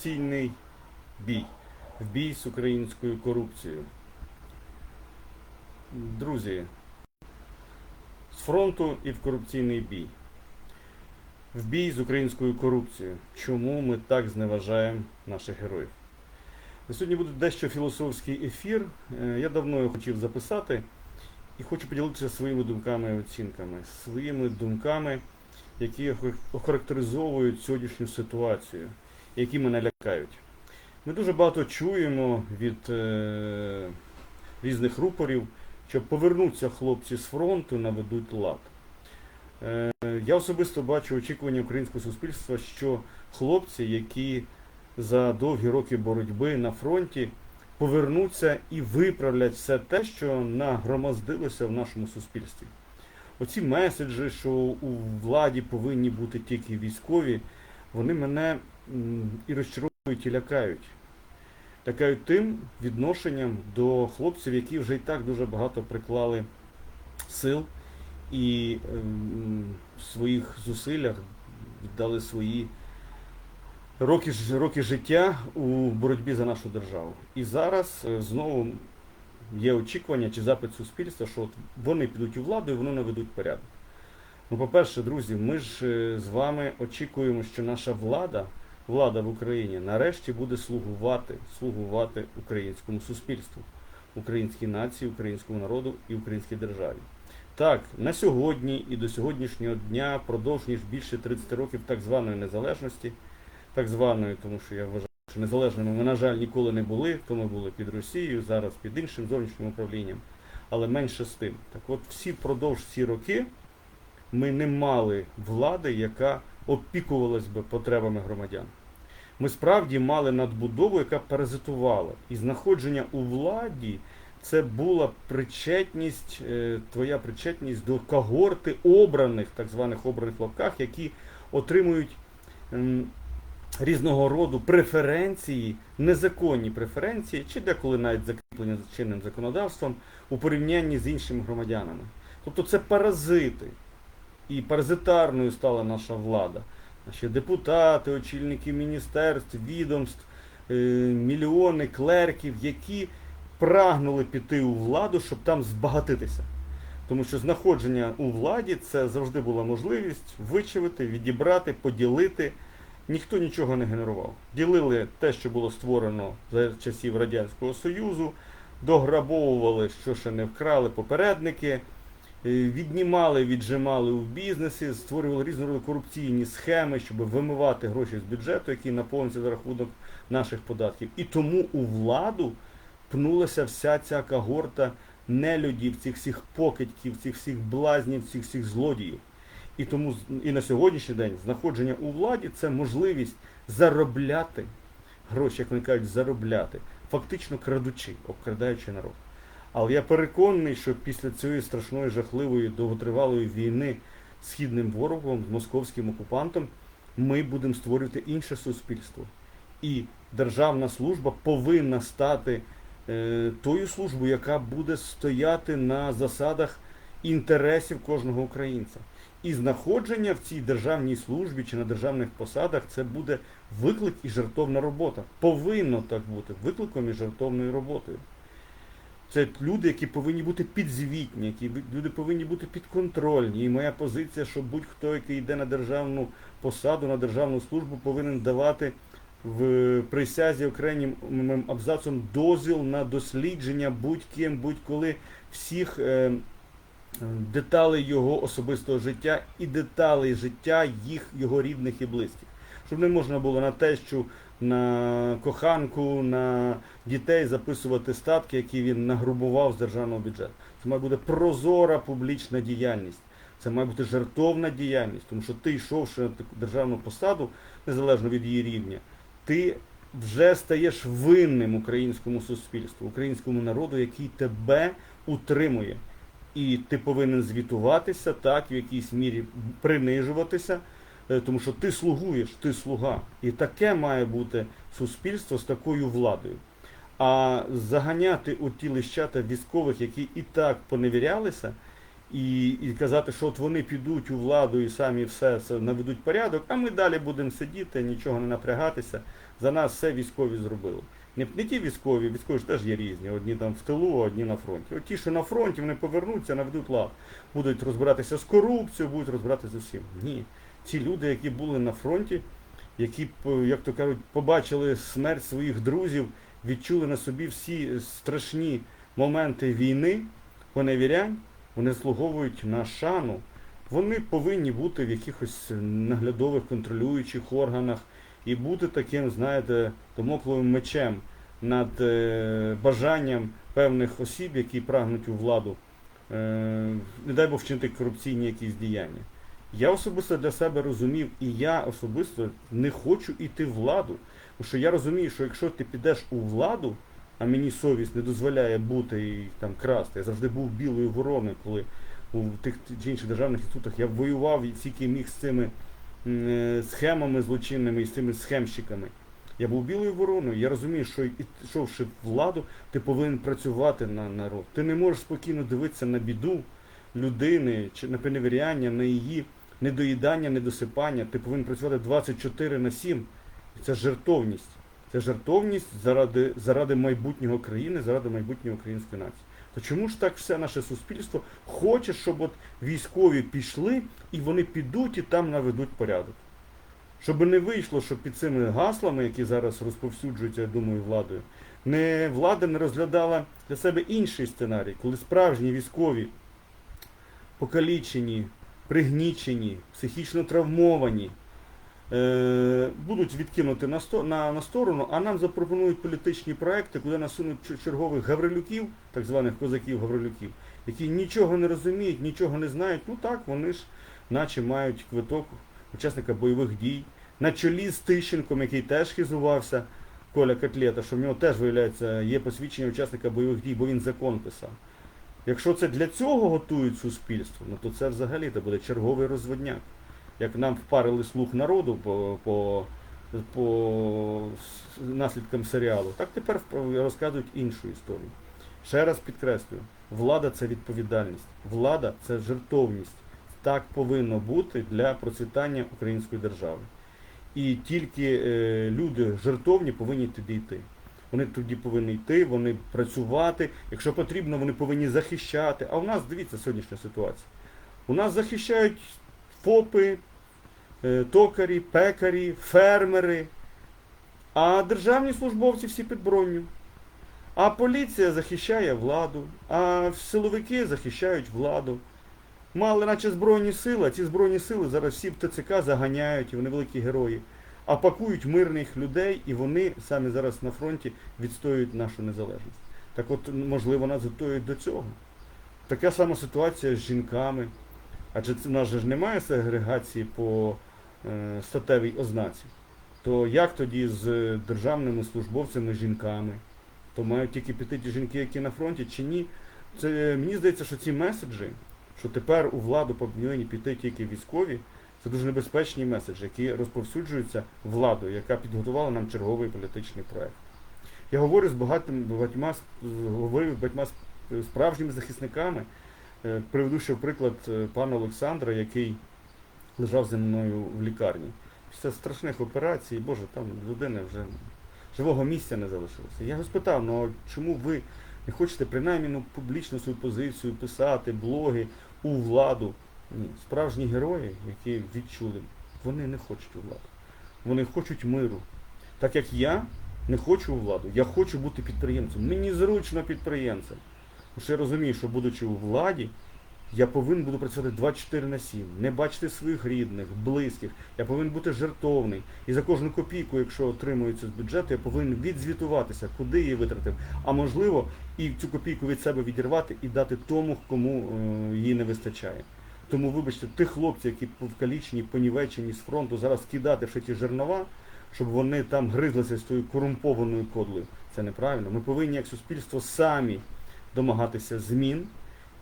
корупційний бій, в бій з українською корупцією. Друзі, з фронту і в корупційний бій. В бій з українською корупцією. Чому ми так зневажаємо наших героїв? Сьогодні буде дещо філософський ефір. Е, Я давно його хотів записати і хочу поділитися своїми думками і оцінками, своїми думками, які охарактеризовують сьогоднішню ситуацію, які мене лякають. Ми дуже багато чуємо від е, різних рупорів, що повернуться хлопці з фронту, наведуть лад. Е, я особисто бачу очікування українського суспільства, що хлопці, які за довгі роки боротьби на фронті повернуться і виправлять все те, що нагромоздилося в нашому суспільстві. Оці меседжі, що у владі повинні бути тільки військові, вони мене і і лякають. Лякають тим відношенням до хлопців, які вже і так дуже багато приклали сил і ем, в своїх зусиллях віддали свої роки, роки життя у боротьбі за нашу державу. І зараз е, знову є очікування чи запит суспільства, що от вони підуть у владу і вони наведуть порядок. Ну, по-перше, друзі, ми ж е, з вами очікуємо, що наша влада, влада в Україні, нарешті буде слугувати, слугувати українському суспільству, українській нації, українському народу і українській державі. Так, на сьогодні і до сьогоднішнього дня, продовж ніж більше 30 років так званої незалежності, так званої, тому що я вважаю, що незалежними ми, на жаль, ніколи не були, то ми були під Росією, зараз під іншим зовнішнім управлінням, але менше з тим. Так от всі впродовж ці роки ми не мали влади, яка опікувалась би потребами громадян. Ми справді мали надбудову, яка паразитувала. І знаходження у владі це була причетність, е, твоя причетність до когорти обраних, так званих обраних лапках, які отримують різного роду преференції, незаконні преференції, чи деколи навіть закріплені за чинним законодавством у порівнянні з іншими громадянами. Тобто це паразити. І паразитарною стала наша влада. Наші депутати, очільники міністерств, відомств, е, мільйони клерків, які прагнули піти у владу, щоб там збагатитися. Тому що знаходження у владі це завжди була можливість вичавити, відібрати, поділити. Ніхто нічого не генерував. Ділили те, що було створено за часів Радянського Союзу, дограбовували, що ще не вкрали попередники, віднімали, віджимали у бізнесі, створювали різного корупційні схеми, щоб вимивати гроші з бюджету, який наповниться за рахунок наших податків. І тому у владу пнулася вся ця когорта нелюдів, цих всіх покидьків, цих всіх блазнів, цих всіх злодіїв. І тому і на сьогоднішній день знаходження у владі це можливість заробляти гроші, як вони кажуть, заробляти, фактично крадучи, обкрадаючи народ. Але я переконаний, що після цієї страшної, жахливої, довготривалої війни з східним ворогом, з московським окупантом, ми будемо створювати інше суспільство. І державна служба повинна стати е, тою службою, яка буде стояти на засадах інтересів кожного українця. І знаходження в цій державній службі чи на державних посадах це буде виклик і жертовна робота. Повинно так бути викликом і жертовною роботою. Це люди, які повинні бути підзвітні, які люди повинні бути підконтрольні. І моя позиція, що будь-хто, який йде на державну посаду, на державну службу, повинен давати в присязі окремим абзацом дозвіл на дослідження будь-ким, будь-коли всіх е, деталей його особистого життя і деталей життя їх, його рідних і близьких. Щоб не можна було на тещу, на коханку, на дітей записувати статки, які він нагрубував з державного бюджету. Це має бути прозора публічна діяльність. Це має бути жертовна діяльність, тому що ти, йшовши на таку державну посаду, незалежно від її рівня, ти вже стаєш винним українському суспільству, українському народу, який тебе утримує. І ти повинен звітуватися, так, в якійсь мірі принижуватися, тому що ти слугуєш, ти слуга. І таке має бути суспільство з такою владою. А заганяти у ті лищата військових, які і так поневірялися, і, і казати, що от вони підуть у владу і самі все це наведуть порядок, а ми далі будемо сидіти, нічого не напрягатися. За нас все військові зробили. Не, не ті військові, військові ж теж є різні. Одні там в тилу, одні на фронті. От ті, що на фронті, вони повернуться, наведуть лад. Будуть розбиратися з корупцією, будуть розбиратися з усім. Ні. Ті люди, які були на фронті, які, як то кажуть, побачили смерть своїх друзів, відчули на собі всі страшні моменти війни, поневірянь, вони заслуговують на шану. Вони повинні бути в якихось наглядових контролюючих органах і бути таким, знаєте, домокловим мечем над е, бажанням певних осіб, які прагнуть у владу, е, не дай Бог вчинити корупційні якісь діяння. Я особисто для себе розумів, і я особисто не хочу йти в владу. Тому що я розумію, що якщо ти підеш у владу, а мені совість не дозволяє бути і там красти. Я завжди був білою вороною, коли у тих чи інших державних інститутах я воював і тільки міг з цими е, схемами злочинними і з цими схемщиками. Я був білою вороною. Я розумію, що йшовши в владу, ти повинен працювати на народ. Ти не можеш спокійно дивитися на біду людини чи на перевіряння, на її недоїдання, недосипання. Ти повинен працювати 24 на 7. Це жертовність. Це жертовність заради, заради майбутнього країни, заради майбутнього української нації. То чому ж так все наше суспільство хоче, щоб от військові пішли і вони підуть і там наведуть порядок? Щоб не вийшло, що під цими гаслами, які зараз розповсюджуються, я думаю, владою, не влада не розглядала для себе інший сценарій, коли справжні військові покалічені, пригнічені, психічно травмовані, е, будуть на, на сторону, а нам запропонують політичні проекти, куди насунуть чергових гаврилюків, так званих козаків-гаврилюків, які нічого не розуміють, нічого не знають. Ну так, вони ж наче мають квиток учасника бойових дій. На чолі з Тищенком, який теж хизувався, Коля Котлета, що в нього теж, виявляється, є посвідчення учасника бойових дій, бо він закон писав. Якщо це для цього готують суспільство, ну то це взагалі це буде черговий розводняк. Як нам впарили слух народу по, по, по наслідкам серіалу, так тепер розказують іншу історію. Ще раз підкреслюю, влада це відповідальність, влада це жертовність. Так повинно бути для процвітання української держави. І тільки е, люди жертовні повинні туди йти. Вони тоді повинні йти, вони працювати. Якщо потрібно, вони повинні захищати. А у нас дивіться сьогоднішня ситуація. У нас захищають ФОПи, е, токарі, пекарі, фермери, а державні службовці всі під броню. А поліція захищає владу, а силовики захищають владу. Мали наче Збройні сили, а ці Збройні сили зараз всі в ТЦК заганяють, і вони великі герої. А пакують мирних людей, і вони самі зараз на фронті відстоюють нашу незалежність. Так от, можливо, нас готують до цього. Така сама ситуація з жінками. Адже це- в нас же ж немає сегрегації по е, статевій ознаці. То як тоді з державними службовцями жінками? То мають тільки піти ті жінки, які на фронті, чи ні? Це мені здається, що ці меседжі, що тепер у владу повинні піти тільки військові, це дуже небезпечні меседжі, які розповсюджуються владою, яка підготувала нам черговий політичний проект. Я говорю з багатим, багатьма, з багатьма справжніми захисниками. Е, Приведу ще приклад е, пана Олександра, який лежав зі мною в лікарні. Після страшних операцій, Боже, там людини вже живого місця не залишилося. Я його спитав, ну чому ви не хочете принаймні ну, публічно свою позицію писати, блоги у владу? Ні, справжні герої, які відчули, вони не хочуть у владу. Вони хочуть миру. Так як я не хочу у владу, я хочу бути підприємцем. Мені зручно підприємцем. Тому що я розумію, що будучи у владі, я повинен буду працювати 24 на 7, не бачити своїх рідних, близьких. Я повинен бути жертовний. І за кожну копійку, якщо отримується з бюджету, я повинен відзвітуватися, куди її витратив. А можливо, і цю копійку від себе відірвати і дати тому, кому е, її не вистачає. Тому, вибачте, тих хлопців, які повкалічені, понівечені з фронту, зараз кидати в ті жернова, щоб вони там гризлися з тою корумпованою кодлою. Це неправильно. Ми повинні як суспільство самі домагатися змін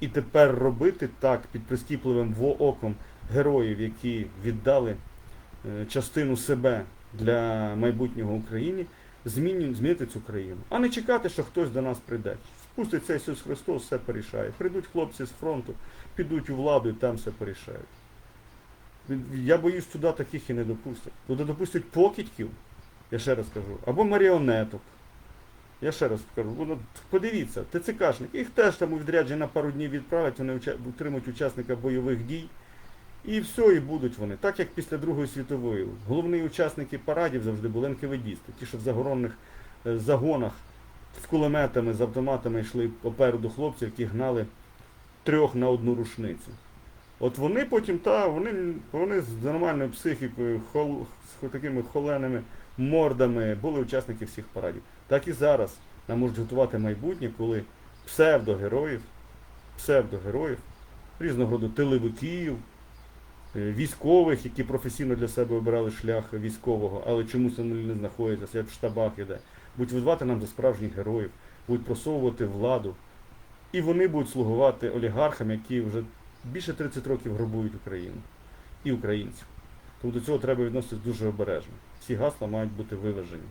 і тепер робити так під прискіпливим вооком героїв, які віддали е, частину себе для майбутнього України, змінити цю країну. А не чекати, що хтось до нас прийде. Спуститься Ісус Христос, все порішає. Прийдуть хлопці з фронту, підуть у владу і там все порішають. Я боюсь, туди таких і не допустять. Туди допустять покидьків, Я ще раз кажу, або маріонеток. Я ще раз кажу, подивіться, ТЦКшник, їх теж там у відрядження на пару днів відправлять, вони утримують учасника бойових дій. І все, і будуть вони. Так як після Другої світової. Головні учасники парадів завжди були НКВДісти, ті, що в загоронних е, загонах з кулеметами, з автоматами йшли попереду хлопців, які гнали трьох на одну рушницю. От вони потім, та, вони, вони з нормальною психікою, хол, з такими холеними мордами були учасники всіх парадів. Так і зараз нам можуть готувати майбутнє, коли псевдогероїв, псевдогероїв, різного роду тиловиків, е, військових, які професійно для себе обирали шлях військового, але чомусь вони не знаходяться, сидять в штабах іде, будуть видавати нам за справжніх героїв, будуть просовувати владу. І вони будуть слугувати олігархам, які вже більше 30 років грабують Україну і українців. Тому до цього треба відноситися дуже обережно. Всі гасла мають бути виважені.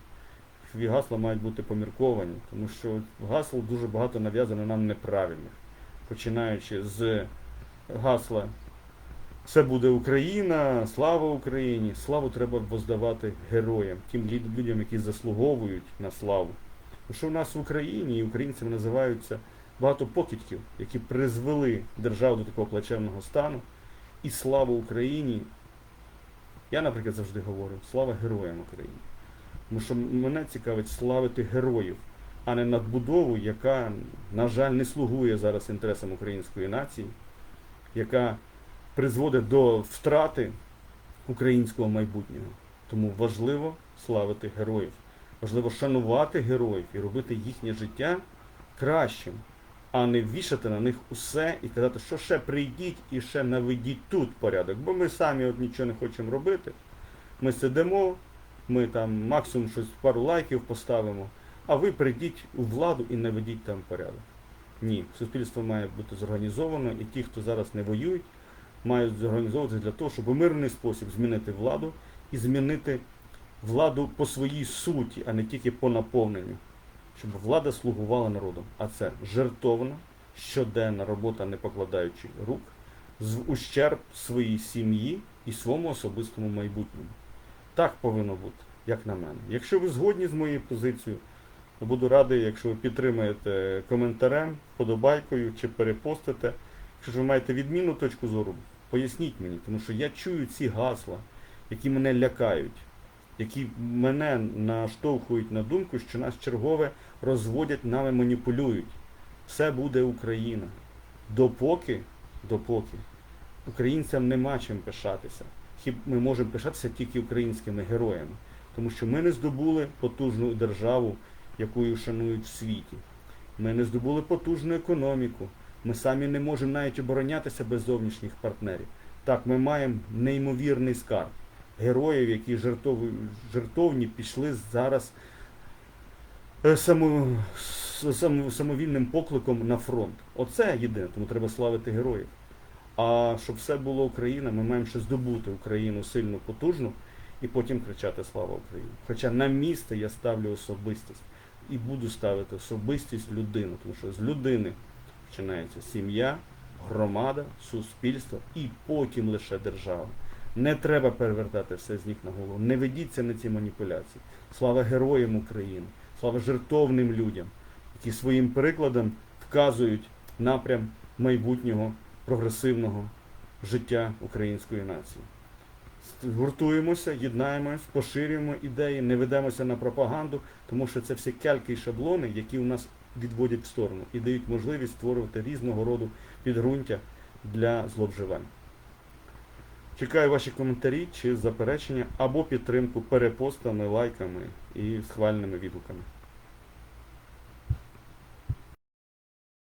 Всі гасла мають бути помірковані, тому що гасл дуже багато нав'язано нам неправильних. Починаючи з гасла Все буде Україна, слава Україні. Славу треба воздавати героям, тим людям, які заслуговують на славу. Тому що в нас в Україні і українцями називаються багато покидьків, які призвели державу до такого плачевного стану. І слава Україні. Я, наприклад, завжди говорю, слава героям України. Тому що мене цікавить славити героїв, а не надбудову, яка, на жаль, не слугує зараз інтересам української нації, яка призводить до втрати українського майбутнього. Тому важливо славити героїв. Важливо шанувати героїв і робити їхнє життя кращим, а не вішати на них усе і казати, що ще прийдіть і ще наведіть тут порядок. Бо ми самі от нічого не хочемо робити. Ми сидимо, ми там максимум щось пару лайків поставимо, а ви прийдіть у владу і наведіть там порядок. Ні, суспільство має бути зорганізовано, і ті, хто зараз не воюють, мають зорганізовуватися для того, щоб у мирний спосіб змінити владу і змінити владу по своїй суті, а не тільки по наповненню. Щоб влада слугувала народу. А це жертовна, щоденна робота, не покладаючи рук, з ущерб своїй сім'ї і своєму особистому майбутньому. Так повинно бути, як на мене. Якщо ви згодні з моєю позицією, я буду радий, якщо ви підтримаєте коментарем, подобайкою чи перепостите. Якщо ж ви маєте відмінну точку зору, поясніть мені, тому що я чую ці гасла, які мене лякають, які мене наштовхують на думку, що нас чергове розводять, нами маніпулюють. Все буде Україна. Допоки, допоки українцям нема чим пишатися. Хіб ми можемо пишатися тільки українськими героями, тому що ми не здобули потужну державу, яку шанують в світі. Ми не здобули потужну економіку. Ми самі не можемо навіть оборонятися без зовнішніх партнерів. Так, ми маємо неймовірний скарб героїв, які жертовні пішли зараз е, само, само, самовільним покликом на фронт. Оце єдине, тому треба славити героїв. А щоб все було Україна, ми маємо ще здобути Україну сильну, потужну і потім кричати Слава Україні. Хоча на місце я ставлю особистість і буду ставити особистість людину, тому що з людини починається сім'я, громада, суспільство і потім лише держава. Не треба перевертати все з ніг на голову. Не ведіться на ці маніпуляції. Слава героям України, слава жертовним людям, які своїм прикладом вказують напрям майбутнього прогресивного життя української нації. Гуртуємося, єднаємось, поширюємо ідеї, не ведемося на пропаганду, тому що це всі кальки і шаблони, які у нас відводять в сторону і дають можливість створювати різного роду підґрунтя для зловживань. Чекаю ваші коментарі чи заперечення або підтримку перепостами, лайками і схвальними відгуками.